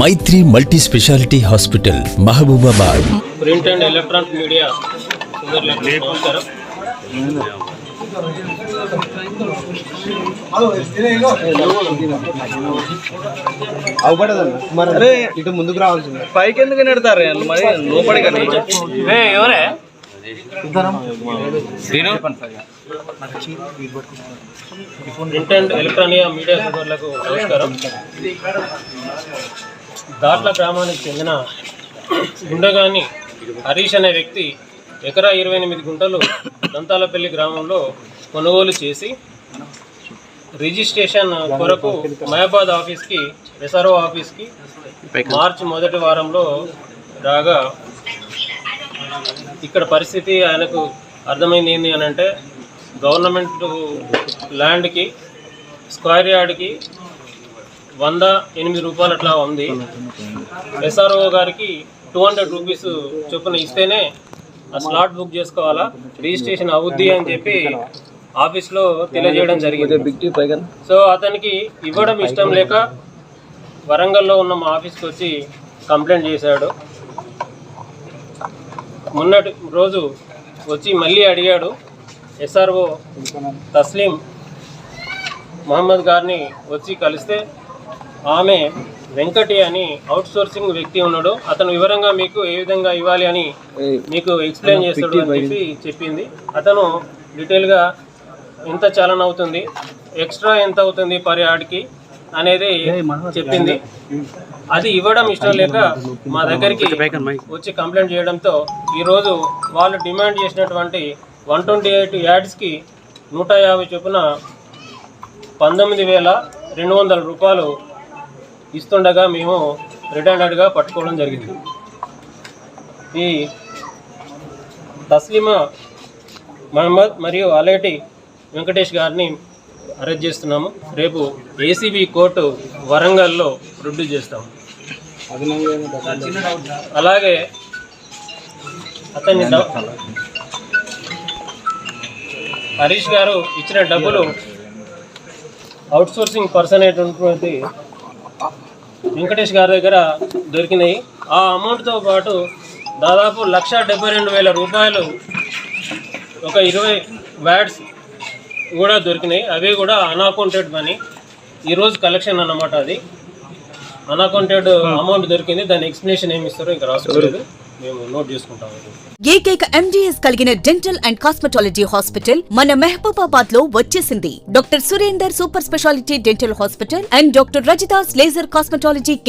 Maitri multi speciality hospital Mahabubabad print and electronic media ఇటు ముందుకు రావాల్సింది. పైకి ఎందుకు నెడతారు మరి లోపలి కానీ ఏ ఎవరే? ప్రింట్ అండ్ ఎలక్ట్రానిక్ మీడియా సోదరులకు నమస్కారం. దాట్ల గ్రామానికి చెందిన గుండగాని హరీష్ అనే వ్యక్తి ఎకరా ఇరవై ఎనిమిది గుంటలు దంతాలపల్లి గ్రామంలో కొనుగోలు చేసి రిజిస్ట్రేషన్ కొరకు మయాబాద్ ఆఫీస్కి రిజర్వ్ ఆఫీస్కి మార్చి మొదటి వారంలో రాగా ఇక్కడ పరిస్థితి ఆయనకు అర్థమైంది ఏంటి అని అంటే గవర్నమెంట్ ల్యాండ్కి స్క్వేర్ యార్డ్కి వంద ఎనిమిది రూపాయలు అట్లా ఉంది. ఎస్ఆర్ఓ గారికి టూ హండ్రెడ్ రూపీస్ చొప్పున ఇస్తేనే ఆ స్లాట్ బుక్ చేసుకోవాలా? రిజిస్ట్రేషన్ అవుద్ది అని చెప్పి ఆఫీస్లో తెలియజేయడం జరిగింది. సో అతనికి ఇవ్వడం ఇష్టం లేక వరంగల్లో ఉన్న మా ఆఫీస్కి వచ్చి కంప్లైంట్ చేశాడు. మొన్నటి రోజు వచ్చి మళ్ళీ అడిగాడు ఎస్ఆర్ఓ తస్లీం మహమ్మద్ గారిని వచ్చి కలిస్తే ఆమె వెంకటి అని అవుట్ సోర్సింగ్ వ్యక్తి ఉన్నాడు. అతను వివరంగా మీకు ఏ విధంగా ఇవ్వాలి అని మీకు ఎక్స్ప్లెయిన్ చేస్తాడు అని చెప్పి చెప్పింది. అతను డీటెయిల్గా ఎంత చలన అవుతుంది ఎక్స్ట్రా ఎంత అవుతుంది పర్ యార్డ్కి అనేది చెప్పింది. అది ఇవ్వడం ఇష్టం లేక మా దగ్గరికి వచ్చి కంప్లైంట్ చేయడంతో ఈరోజు వాళ్ళు డిమాండ్ చేసినటువంటి వన్ ట్వంటీ ఎయిట్ యాడ్స్కి నూట యాభై చొప్పున పంతొమ్మిది వేల రెండు వందల రూపాయలు ఇస్తుండగా మేము రిటర్న్డ్గా పట్టుకోవడం జరిగింది. ఈ తస్లిమా మహమ్మద్ మరియు అలేటి వెంకటేష్ గారిని అరెస్ట్ చేస్తున్నాము. రేపు ఏసీబీ కోర్టు వరంగల్లో ప్రొడ్యూస్ చేస్తాము. అలాగే అతన్ని హరీష్ గారు ఇచ్చిన డబ్బులు అవుట్ సోర్సింగ్ పర్సన్ అయినటువంటి వెంకటేష్ గారి దగ్గర దొరికినాయి. ఆ అమౌంట్తో పాటు దాదాపు లక్ష డెబ్బై రెండు వేల రూపాయలు ఒక ఇరవై వ్యాడ్స్ కూడా దొరికినాయి. అవి కూడా అన్అకౌంటెడ్ మనీ ఈరోజు కలెక్షన్ అన్నమాట అది. అన్అకౌంటెడ్ అమౌంట్ దొరికింది. దాని ఎక్స్ప్లెనేషన్ ఏమి ఇస్తారో ఇంకా రాసుకోలేదు మేము నోట్ చేసుకుంటాము. ఏకైక ఎండిఎస్ కలిగిన డెంటల్ అండ్ కాస్మెటాలజీ హాస్పిటల్ మన మెహబూబాబాద్లో వచ్చేసింది. Doctor Surender super speciality dental hospital and doctor Rajitha's laser cosmetology